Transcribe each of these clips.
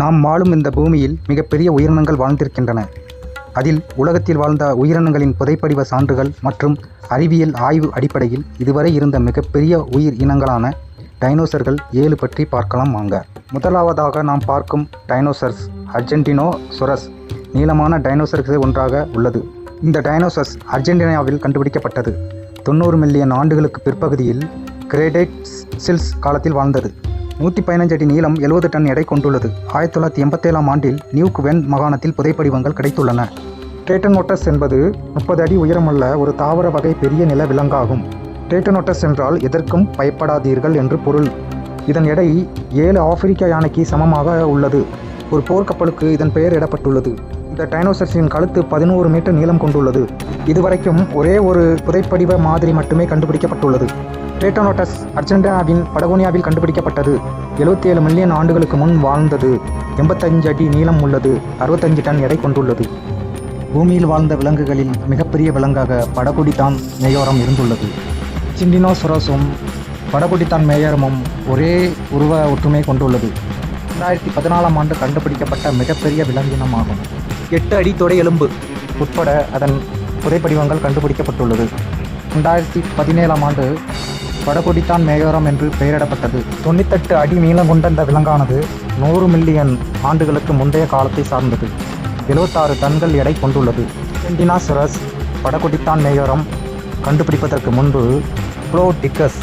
நாம் வாழும் இந்த பூமியில் மிகப்பெரிய உயிரினங்கள் வாழ்ந்திருக்கின்றன. அதில் உலகத்தில் வாழ்ந்த உயிரினங்களின் புதைப்படிவ சான்றுகள் மற்றும் அறிவியல் ஆய்வு அடிப்படையில் இதுவரை இருந்த மிகப்பெரிய உயிர் இனங்களான டைனோசர்கள் ஏழு பற்றி பார்க்கலாம் வாங்க. முதலாவதாக நாம் பார்க்கும் டைனோசர்ஸ். அர்ஜென்டினோ சொரஸ் நீளமான டைனோசர்ஸ் ஒன்றாக உள்ளது. இந்த டைனோசர்ஸ் அர்ஜென்டினாவில் கண்டுபிடிக்கப்பட்டது. தொண்ணூறு மில்லியன் ஆண்டுகளுக்கு பிற்பகுதியில் கிரேடைட்ஸில்ஸ் காலத்தில் வாழ்ந்தது. நூற்றி பதினஞ்சு அடி நீளம் எழுபது டன் எடை கொண்டுள்ளது. ஆயிரத்தி தொள்ளாயிரத்தி எண்பத்தேழாம் ஆண்டில் நியூக் வென் மாகாணத்தில் புதைப்படிவங்கள் கிடைத்துள்ளன. டேட்டனோட்டஸ் என்பது முப்பது அடி உயரமுள்ள ஒரு தாவர வகை பெரிய நில விலங்காகும். டேட்டனோட்டஸ் என்றால் எதற்கும் பயப்படாதீர்கள் என்று பொருள். இதன் எடை ஏழு ஆப்பிரிக்க யானைக்கு சமமாக உள்ளது. ஒரு போர்க்கப்பலுக்கு இதன் பெயர் இடப்பட்டுள்ளது. இந்த டைனோசர்ஸின் கழுத்து பதினோரு மீட்டர் நீளம் கொண்டுள்ளது. இதுவரைக்கும் ஒரே ஒரு புதைப்படிவ மாதிரி மட்டுமே கண்டுபிடிக்கப்பட்டுள்ளது. டேட்டனோட்டஸ் அர்ஜென்டினாவின் படகோனியாவில் கண்டுபிடிக்கப்பட்டது. 77 ஏழு மில்லியன் ஆண்டுகளுக்கு முன் வாழ்ந்தது. எண்பத்தஞ்சு அடி நீளம் உள்ளது. அறுபத்தஞ்சு டன் எடை கொண்டுள்ளது. பூமியில் வாழ்ந்த விலங்குகளில் மிகப்பெரிய விலங்காக படகுடித்தான் மேயோரம் இருந்துள்ளது. சிண்டினோசொரஸும் படகுடித்தான் மேயரமும் ஒரே உருவ ஒற்றுமை கொண்டுள்ளது. ரெண்டாயிரத்தி பதினாலாம் ஆண்டு கண்டுபிடிக்கப்பட்ட மிகப்பெரிய விலங்கினமாகும் எட்டு அடி தொடை எலும்பு உட்பட அதன் புதைப்படிவங்கள் கண்டுபிடிக்கப்பட்டுள்ளது. ரெண்டாயிரத்தி பதினேழாம் ஆண்டு வடகொடித்தான் மேயோரம் என்று பெயரிடப்பட்டது. தொண்ணூத்தெட்டு அடி நீளம் கொண்ட இந்த விலங்கானது நூறு மில்லியன் ஆண்டுகளுக்கு முந்தைய காலத்தை சார்ந்தது. எழுபத்தாறு டன்கள் எடை கொண்டுள்ளது. சென்டினாசரஸ் வடகொடித்தான் மேயோரம் கண்டுபிடிப்பதற்கு முன்பு ப்ளோடிக்கஸ்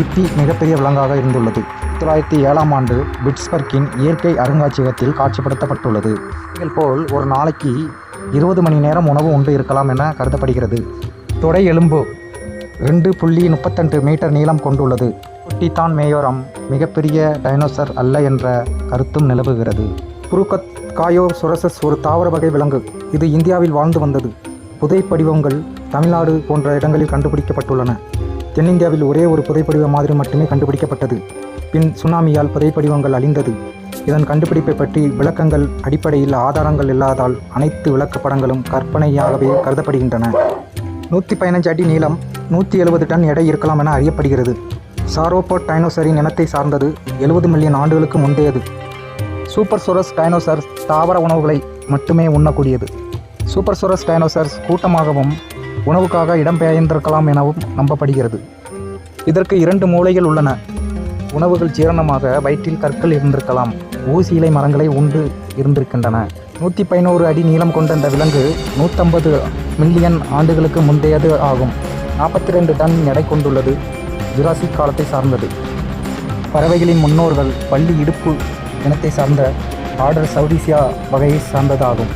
டிப்பி மிகப்பெரிய விலங்காக இருந்துள்ளது. தொள்ளாயிரத்தி ஏழாம் ஆண்டு பிட்ஸ்பர்க்கின் இயற்கை அருங்காட்சியகத்தில் காட்சிப்படுத்தப்பட்டுள்ளது. இதுகள் போல் ஒரு நாளைக்கு இருபது மணி நேரம் உணவு உண்டு இருக்கலாம் என கருதப்படுகிறது. தொடை எலும்பு ரெண்டு புள்ளி முப்பத்தெண்டு மீட்டர் நீளம் கொண்டுள்ளது. குட்டித்தான் மேயோரம் மிகப்பெரிய டைனோசர் அல்ல என்ற கருத்தும் நிலவுகிறது. புருக்கத் காயோ சுரசஸ் ஒரு தாவர வகை விலங்கு. இது இந்தியாவில் வாழ்ந்து வந்தது. புதை படிவங்கள் தமிழ்நாடு போன்ற இடங்களில் கண்டுபிடிக்கப்பட்டுள்ளன. தென்னிந்தியாவில் ஒரே ஒரு புதைப்படிவ மாதிரி மட்டுமே கண்டுபிடிக்கப்பட்டது. பின் சுனாமியால் புதைப்படிவங்கள் அழிந்தது. இதன் கண்டுபிடிப்பை பற்றி விளக்கங்கள் அடிப்படையில் ஆதாரங்கள் இல்லாதால் அனைத்து விளக்கப்படங்களும் கற்பனையாகவே கருதப்படுகின்றன. நூற்றி பதினஞ்சு அடி நீளம் நூற்றி எழுபது டன் எடை இருக்கலாம் என அறியப்படுகிறது. சாரோபோட் டைனோசரின் இனத்தை சார்ந்தது எழுபது மில்லியன் ஆண்டுகளுக்கு முந்தையது. சூப்பர் சோரஸ் டைனோசர்ஸ் தாவர உணவுகளை மட்டுமே உண்ணக்கூடியது. சூப்பர் சோரஸ் டைனோசர்ஸ் கூட்டமாகவும் உணவுக்காக இடம்பெயர்ந்திருக்கலாம் எனவும் நம்பப்படுகிறது. இதற்கு இரண்டு மூலைகள் உள்ளன. உணவுகள் ஜீரணமாக வயிற்றில் கற்கள் இருந்திருக்கலாம். ஊசி இலை மரங்களை உண்டு இருந்திருக்கின்றன. நூற்றி பதினோரு அடி நீளம் கொண்ட இந்த விலங்கு நூற்றம்பது மில்லியன் ஆண்டுகளுக்கு முந்தையது ஆகும். நாற்பத்தி ரெண்டு டன் எடை கொண்டுள்ளது. ஜுராசிக் காலத்தை சார்ந்தது. பறவைகளின் முன்னோர்கள் பள்ளி இடுப்பு இனத்தை சார்ந்த ஆர்டர் சௌரிசியா வகையை சார்ந்ததாகும்.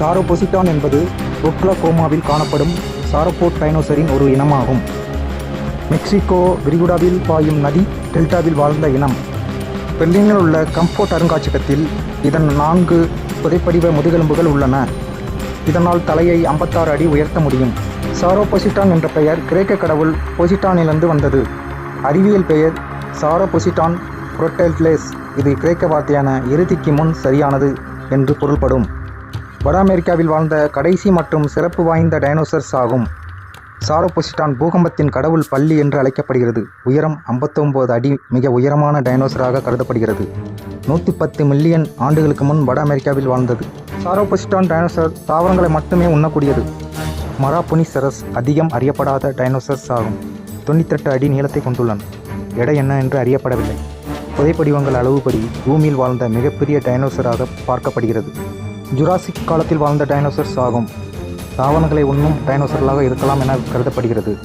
சாரோபொசிட்டான் என்பது ஒக்லகோமாவில் காணப்படும் சாரப்போட் டைனோசரின் ஒரு இனமாகும். மெக்சிகோ விரிகுடாவில் பாயும் நதி டெல்டாவில் வாழ்ந்த இனம். பெர்லினில் உள்ள கம்ஃபோர்ட் அருங்காட்சியகத்தில் இதன் நான்கு புதைப்படிவ முதுகெலும்புகள் உள்ளன. இதனால் தலையை 56 அடி உயர்த்த முடியும். சாரோபொசிட்டான் என்ற பெயர் கிரேக்க கடவுள் பொசிட்டானிலிருந்து வந்தது. அறிவியல் பெயர் சாரோபொசிட்டான் புரோட்டெல்லேஸ் இது கிரேக்க வார்த்தையான இறுதிக்கு முன் சரியானது என்று பொருள்படும். வட அமெரிக்காவில் வாழ்ந்த கடைசி மற்றும் சிறப்பு வாய்ந்த டைனோசர்ஸ் ஆகும். சாரோபொசிட்டான் பூகம்பத்தின் கடவுள் பள்ளி என்று அழைக்கப்படுகிறது. உயரம் 59 அடி மிக உயரமான டைனோசராக கருதப்படுகிறது. நூற்றி பத்து மில்லியன் ஆண்டுகளுக்கு முன் வட அமெரிக்காவில் வாழ்ந்தது. சாரோபொசிட்டான் டைனோசர் தாவரங்களை மட்டுமே உண்ணக்கூடியது. மராபுனிசரஸ் அதிகம் அறியப்படாத டைனோசர்ஸ் ஆகும். தொண்ணூத்தெட்டு அடி நீளத்தை கொண்டுள்ளன. எடை என்ன என்று அறியப்படவில்லை. புதைப்படிவங்கள் அளவுபடி பூமியில் வாழ்ந்த மிகப்பெரிய டைனோசராக பார்க்கப்படுகிறது. ஜுராசிக் காலத்தில் வாழ்ந்த டைனோசர்ஸ் ஆகும். தாவரங்களை உண்ணும் டைனோசர்களாக இருக்கலாம் என கருதப்படுகிறது.